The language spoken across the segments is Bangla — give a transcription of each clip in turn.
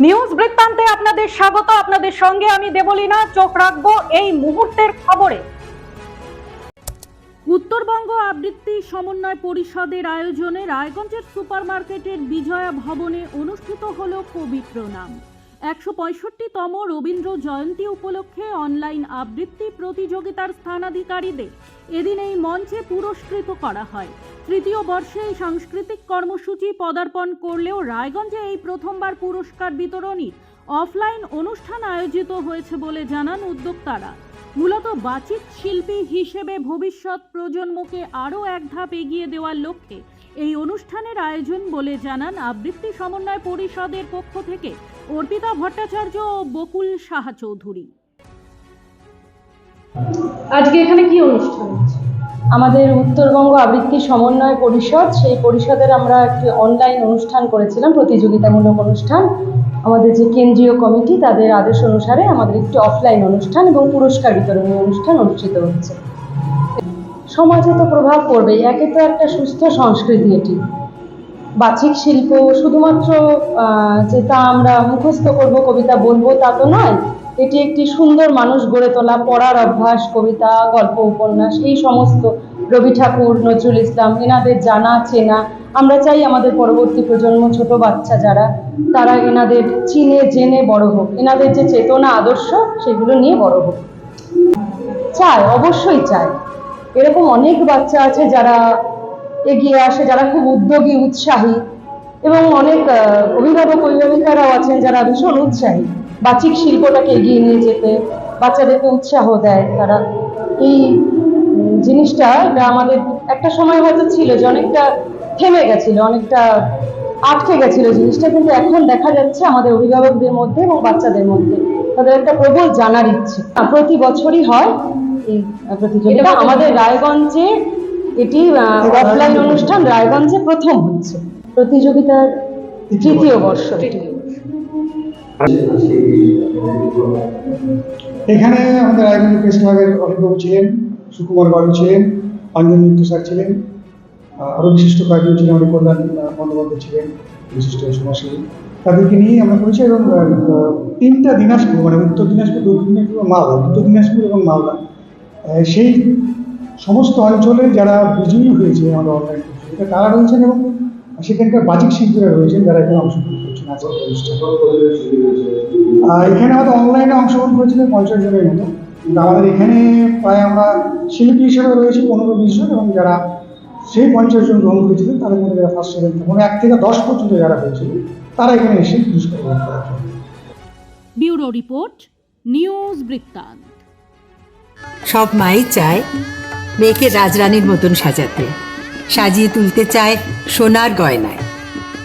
নিউজ বৃত্তান্তে আপনাদের স্বাগত, আপনাদের সঙ্গে আমি দেবলীনা, চোখ রাখব এই মুহূর্তের খবরে। উত্তরবঙ্গ আবৃত্তি সমন্বয় পরিষদের আয়োজনে রায়গঞ্জের সুপারমার্কেটের বিজয়া ভবনে অনুষ্ঠিত হল কবি প্রণাম একশো পঁয়ষট্টিতম রবীন্দ্র জয়ন্তী উপলক্ষে অনলাইন আবৃত্তি প্রতিযোগিতার স্থানাধিকারীদের এদিন এই মঞ্চে পুরস্কৃত করা হয়। তৃতীয় বর্ষে এই সাংস্কৃতিক কর্মসূচি পদার্পণ করলেও রায়গঞ্জে এই প্রথমবার পুরস্কার বিতরণী অফলাইন অনুষ্ঠান আয়োজিত হয়েছে বলে জানান উদ্যোক্তারা। মূলত বাচিক শিল্পী হিসেবে ভবিষ্যৎ প্রজন্মকে আরও এক ধাপ এগিয়ে দেওয়ার লক্ষ্যে এই অনুষ্ঠানের আয়োজন বলে জানান আবৃত্তি সমন্বয় পরিষদের পক্ষ থেকে অর্পিতা ভট্টাচার্য ও বকুল সাহা চৌধুরী। আজকে এখানে কি অনুষ্ঠান হচ্ছে? আমাদের উত্তরবঙ্গ আবৃত্তি সমন্বয় পরিষদ সেই পরিষদের আমরা একটি অনলাইন অনুষ্ঠান করেছিলাম প্রতিযোগিতামূলক অনুষ্ঠান। আমাদের যে কেন্দ্রীয় কমিটি তাদের আদেশ অনুসারে আমাদের একটি অফলাইন অনুষ্ঠান এবং পুরস্কার বিতরণী অনুষ্ঠান অনুষ্ঠিত হচ্ছে। সমাজে তো প্রভাব পড়বেই একে তো একটা সুস্থ সংস্কৃতি এটি। বাচিক শিল্প শুধুমাত্র আহ, যে তা আমরা মুখস্থ করব কবিতা বলব তা তো নয় এটি একটি সুন্দর মানুষ গড়ে তোলা, পড়ার অভ্যাস, কবিতা, গল্প, উপন্যাস, এই সমস্ত রবি ঠাকুর, নজরুল ইসলাম, এনাদের জানা, চেনা। আমরা চাই আমাদের পরবর্তী প্রজন্ম, ছোট বাচ্চা যারা, তারা এনাদের চিনে, জেনে বড় হোক। এনাদের যে চেতনা, আদর্শ, সেগুলো নিয়ে বড় হোক। চায়, অবশ্যই চায়। এরকম অনেক বাচ্চা আছে যারা এগিয়ে আসে, যারা খুব উদ্যোগী, উৎসাহী এবং অনেক অভিভাবক, অভিভাবিকারাও আছেন যারা ভীষণ উৎসাহী। বাচিক শিল্পটাকে এগিয়ে নিয়ে যেতে বাচ্চাদেরকে উৎসাহ দেয় তারা। এই জিনিসটা এটা আমাদের একটা সময় হয়তো ছিল যে অনেকটা থেমে গেছিল অনেকটা আটকে গেছিল জিনিসটা কিন্তু এখন দেখা যাচ্ছে আমাদের অভিভাবকদের মধ্যে এবং বাচ্চাদের মধ্যে। তাদের একটা প্রবল জানার ইচ্ছে। প্রতি বছরই হয় এই প্রতিযোগিতা। আমাদের রায়গঞ্জে এটি অফলাইন অনুষ্ঠান রায়গঞ্জে প্রথম হচ্ছে। প্রতিযোগিতার তৃতীয় বর্ষ। এটি। এখানে আমাদের রায়গঞ্জ প্রেস ক্লাবের অনেকবাবু ছিলেন, সুকুমার বাবু ছিলেন অঞ্জন মিত্র স্যার ছিলেন আরও বিশিষ্ট কয়েকজন ছিলেন আমাদের কল্যাণ বন্দ্যোপাধ্যায় ছিলেন, বিশিষ্ট সমাজসেবী। তাদেরকে নিয়েই আমরা করেছি এবং তিনটা দিনাজপুর মানে উত্তর দিনাজপুর, দক্ষিণ দিনাজপুর মালদা উত্তর দিনাজপুর এবং মালদা। সেই সমস্ত অঞ্চলে যারা বিজয়ী হয়েছে আমাদের অনলাইন তারা রয়েছেন এবং সেখানকার বাচিক শিল্পীরা রয়েছেন, যারা এখানে অংশগ্রহণ অনুষ্ঠানে আর এখানে আমাদের অনলাইনে অংশগ্রহণ করেছিলেন পঞ্চাশ জনের মতো। কিন্তু আমাদের এখানে প্রায় আমরা শিল্পী হিসেবে রয়েছি পনেরো বিশ জন এবং যারা সেই পঞ্চাশ জন গ্রহণ করেছিলেন তাদের মধ্যে যারা ফার্স্ট সেভেন মানে এক থেকে দশ পর্যন্ত যারা হয়েছিল তারা এখানে এসে পুরস্কার গ্রহণ করার জন্য ব্যুরো রিপোর্ট নিউজ বৃত্তান্ত। সব মাই চায় মেয়েকে রাজরানীর মতন সাজাতে। সাজিয়ে তুলতে চায় সোনার গয়নায়।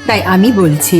তাই আমি বলছি